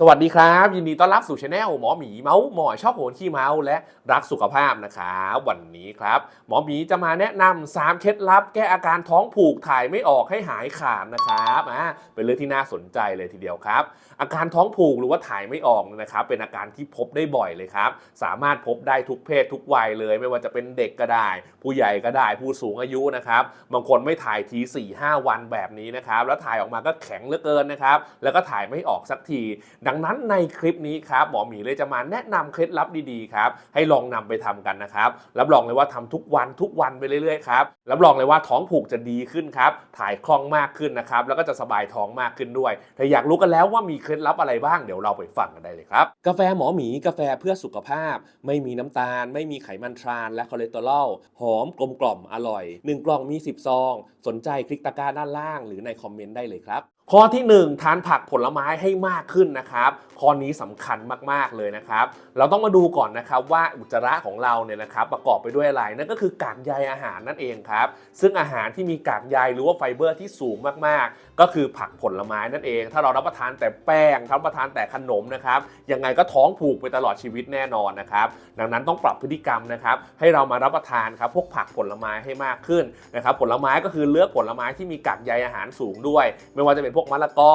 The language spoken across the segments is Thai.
สวัสดีครับ ยินดีต้อนรับสู่ช anel หมอหมีเมาส์หมอชอบโหนขี้เมาส์และรักสุขภาพนะครับวันนี้ครับ หมอหมีจะมาแนะนำ3เคล็ดลับ แก้อาการท้องผูกถ่ายไม่ออกให้หายขาดนะครับอ่าเป็นเรื่องที่น่าสนใจเลยทีเดียวครับ อาการท้องผูกหรือว่าถ่ายไม่ออกเนี่ยนะครับ เป็นอาการที่พบได้บ่อยเลยครับ สามารถพบได้ทุกเพศทุกวัยเลย ไม่ว่าจะเป็นเด็กก็ได้ ผู้ใหญ่ก็ได้ ผู้สูงอายุนะครับบางคนไม่ถ่ายที4ี่ห้าวันแบบนี้นะครับแล้วถ่ายออกมาก็แข็งเหลือเกินนะครับแล้วก็ถ่ายไม่ออกสักทีดังนั้นในคลิปนี้ครับหมอหมีเลยจะมาแนะนำเคล็ดลับดีๆครับให้ลองนำไปทำกันนะครับรับรองเลยว่าทำทุกวันทุกวันไปเรื่อยๆครับรับรองเลยว่าท้องผูกจะดีขึ้นครับถ่ายคล่องมากขึ้นนะครับแล้วก็จะสบายท้องมากขึ้นด้วยถ้าอยากรู้กันแล้วว่ามีเคล็ดลับอะไรบ้างเดี๋ยวเราไปฟังกันได้เลยครับกาแฟหมอหมีกาแฟเพื่อสุขภาพ ไม่มีน้ำตาล ไม่มีไขมันทรานและคอเลสเตอรอลหอมกลมกล่อมอร่อยหนึ่งกล่องมี 10 ซอง สนใจคลิกตะกร้าด้านล่าง หรือในคอมเมนต์ได้เลยครับ ข้อที่ 1 ทานผักผลไม้ให้มากขึ้นนะครับ ข้อนี้สำคัญมากๆเลยนะครับ เราต้องมาดูก่อนนะครับว่าอุจจาระของเราเนี่ยนะครับประกอบไปด้วยอะไรนั่นก็คือกากใยอาหารนั่นเองครับ ซึ่งอาหารที่มีกากใยหรือว่าไฟเบอร์ที่สูงมากๆก็คือผักผลไม้นั่นเอง ถ้าเรารับประทานแต่แป้งรับประทานแต่ขนมนะครับยังไงก็ท้องผูกไปตลอดชีวิตแน่นอนนะครับดังนั้นต้องปรับพฤติกรรมนะครับให้เรามารับประทานครับพวกผักผลไม้ให้มากขึ้นนะครับผลไม้ก็คือเลือกผลไม้ที่มีกากใยอาหารสูงด้วย ไม่ว่าจะเป็นพวกมะละกอ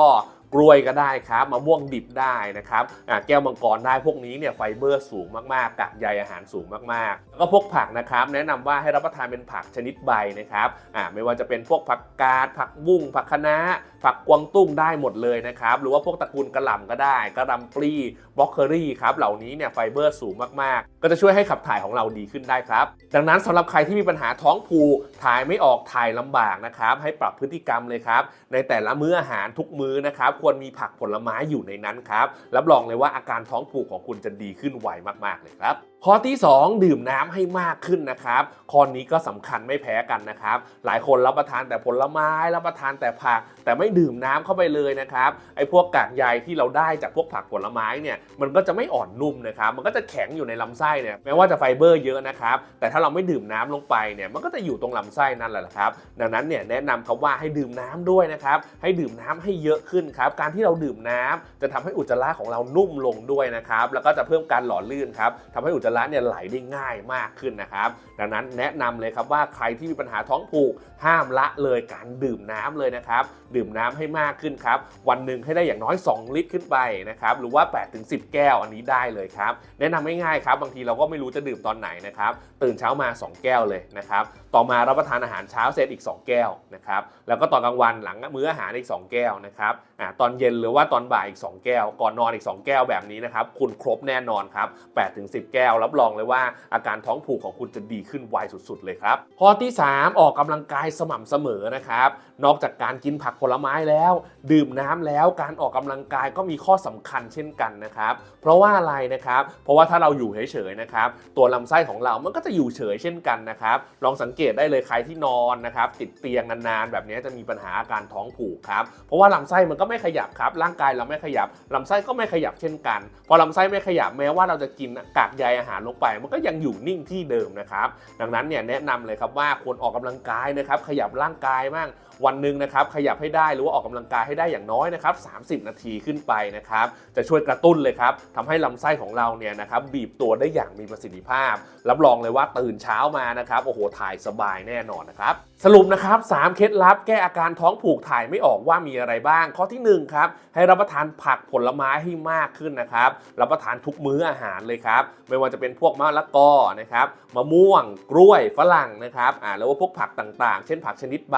กล้วยก็ได้ครับมะม่วงดิบได้นะครับแก้วมังกรได้พวกนี้เนี่ยไฟเบอร์สูงมากๆกากใยอาหารสูงมากๆแล้วก็พวกผักนะครับ แนะนำว่าให้รับประทานเป็นผักชนิดใบนะครับอ่าไม่ว่าจะเป็นพวกผักกาดผักบุ้งผักคะน้าผักกวางตุ้งได้หมดเลยนะครับ หรือว่าพวกตระกูลกระหล่ำก็ได้กระหล่ำปลีบล็อกเคอรี่ครับเหล่านี้เนี่ยไฟเบอร์สูงมากๆ ก็จะช่วยให้ขับถ่ายของเราดีขึ้นได้ครับ ดังนั้นสำหรับใครที่มีปัญหาท้องผูกถ่ายไม่ออกถ่ายลำบากนะครับ ให้ปรับพฤติกรรมเลยครับ ในแต่ละมื้ออาหารทุกมื้อนะครับควรมีผักผลไม้อยู่ในนั้นครับรับรองเลยว่าอาการท้องผูกของคุณจะดีขึ้นไวมากๆเลยครับ ข้อที่ 2 ดื่มน้ำให้มากขึ้นนะครับข้อนี้ก็สำคัญไม่แพ้กันนะครับ หลายคนรับประทานแต่ผลไม้รับประทานแต่ผัก แต่ไม่ดื่มน้ำเข้าไปเลยนะครับไอ้พวกกากใยที่เราได้จากพวกผักผลไม้เนี่ยมันก็จะไม่อ่อนนุ่มนะครับมันก็จะแข็งอยู่ในลำไส้เนี่ยแม้ว่าจะไฟเบอร์เยอะนะครับแต่ถ้าเราไม่ดื่มน้ำลงไปเนี่ยมันก็จะอยู่ตรงลำไส้นั่นแหละครับ ดังนั้นเนี่ยแนะนำครับว่าให้ดื่มน้ำด้วยนะครับให้ดื่มน้ำให้เยอะขึ้นครับการที่เราดื่มน้ำจะทำให้อุจจาระของเรานุ่มลงด้วยนะครับแล้วก็จะเพิ่มการหล่อลื่นครับทำให้อุจจาระเนี่ยไหลได้ง่ายมากขึ้นนะครับดังนั้นแนะนำเลยครับว่าใครที่มีปัญหาท้องผูกห้ามละเลยการดื่มน้ำเลยนะครับดื่มน้ำให้มากขึ้นครับวันหนึ่งให้ได้อย่างน้อย 2 ลิตรขึ้นไปนะครับหรือว่า 8-10 แก้วอันนี้ได้เลยครับแนะนำง่ายๆครับบางทีเราก็ไม่รู้จะดื่มตอนไหนนะครับตื่นเช้ามา 2 แก้วเลยนะครับต่อมารับประทานอาหารเช้าเสร็จอีก 2 แก้วนะครับแล้วก็ตอนกลางวันหลังมื้ออาหารอีก 2 แก้วนะครับอ่าตอนเย็นหรือว่าตอนบ่ายอีก 2 แก้ว ก่อนนอนอีก 2 แก้วแบบนี้นะครับคุณครบแน่นอนครับ8-10 แก้วรับรองเลยว่าอาการท้องผูกของคุณจะดีขึ้นไวสุดๆเลยครับข้อที่ 3 ออกกำลังกายสม่ำเสมอนะครับ นอกจากการกินผักผลไม้แล้ว ดื่มน้ำแล้วการออกกำลังกายก็มีข้อสำคัญเช่นกันนะครับ เพราะว่าอะไรนะครับ เพราะว่าถ้าเราอยู่เฉยๆนะครับ ตัวลำไส้ของเรามันก็จะอยู่เฉยเช่นกันนะครับ ลองสังเกตได้เลยใครที่นอนนะครับ ติดเตียงนานๆแบบนี้จะมีปัญหาอาการท้องผูกครับ เพราะว่าลำไส้มันก็ไม่ขยับครับ ร่างกายเราไม่ขยับลำไส้ก็ไม่ขยับเช่นกัน พอลำไส้ไม่ขยับแม้ว่าเราจะกินกากใยอาหารลงไป มันก็ยังอยู่นิ่งที่เดิมนะครับ ดังนั้นเนี่ยแนะนำเลยครับว่าควรออกกำลังกายนะครับขยับร่างกายบ้างวันหนึ่งนะครับขยับให้ได้หรือว่าออกกำลังกายให้ได้อย่างน้อยนะครับ30 นาทีขึ้นไปนะครับจะช่วยกระตุ้นเลยครับทำให้ลำไส้ของเราเนี่ยนะครับบีบตัวได้อย่างมีประสิทธิภาพ รับรองเลยว่าตื่นเช้ามานะครับโอ้โหถ่ายสบายแน่นอนนะครับสรุปนะครับ3เคล็ดลับแก้อาการท้องผูกถ่ายไม่ออกว่ามีอะไรบ้าง ข้อที่1ครับให้รับประทานผักผลไม้ให้มากขึ้นนะครับรับประทานทุกมื้ออาหารเลยครับไม่ว่าจะเป็นพวกมะละกอนะครับมะม่วงกล้วยฝรั่งนะครับอ่าแล้วว่าพวกผักต่างๆ เช่นผักชนิดใบ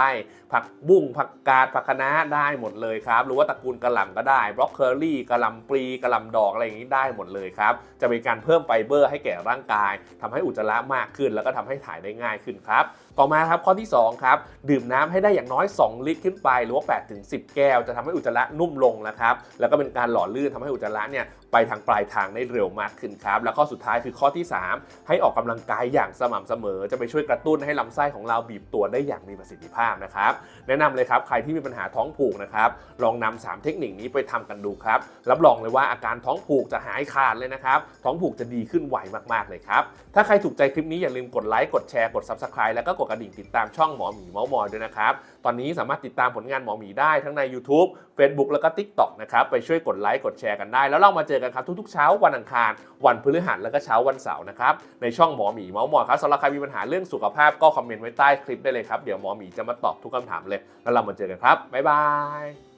ผักบุ้งผักกาดผักคะน้าได้หมดเลยครับหรือว่าตระกูลกระหล่ำก็ได้บล็อกเคอรี่กระหล่ำปลีกระหล่ำดอกอะไรอย่างนี้ได้หมดเลยครับจะเป็นการเพิ่มไฟเบอร์ให้แก่ร่างกายทำให้อุจจาระมากขึ้น แล้วก็ทำให้ถ่ายได้ง่ายขึ้นครับต่อมาครับข้อที่ 2 ครับ ดื่มน้ำให้ได้อย่างน้อย 2 ลิตรขึ้นไป หรือว่า8ถึง10 แก้ว จะทำให้อุจจาระนุ่มลงนะครับ แล้วก็เป็นการหล่อลื่นทำให้อุจจาระเนี่ยไปทางปลายทางได้เร็วมากขึ้นครับ แล้วข้อสุดท้ายคือข้อที่ 3 ให้ออกกำลังกายอย่างสม่ำเสมอ จะไปช่วยกระตุ้นให้ลำไส้ของเราบีบตัวได้อย่างมีประสิทธิภาพนะครับ แนะนำเลยครับ ใครที่มีปัญหาท้องผูกนะครับ ลองนำ3เทคนิคนี้ไปทำกันดูครับ รับรองเลยว่าอาการท้องผูกจะหายขาดเลยนะครับ ท้องผูกจะดีขึ้นไวมากๆเลยครับ ถ้าใครถูกใจคลิปนี้อย่าลืมกดไลค์ กดแชร์ กด Subscribe แล้วก็ดกระดิ่งติดตามช่องหมอหมีเมาส์มอยด้วยนะครับ ตอนนี้สามารถติดตามผลงานหมอหมีได้ทั้งใน YouTube Facebook แล้วก็ TikTok นะครับ ไปช่วยกดไลค์กดแชร์กันได้ แล้วเรามาเจอกันครับทุกๆเช้าวันอังคาร วันพฤหัสแล้วก็เช้าวันเสาร์นะครับ ในช่องหมอหมีเมาส์มอยครับสำหรับใครมีปัญหาเรื่องสุขภาพก็คอมเมนต์ไว้ใต้คลิปได้เลยครับ เดี๋ยวหมอหมีจะมาตอบทุกคำถามเลย แล้วเรามาเจอกันครับบ๊ายบาย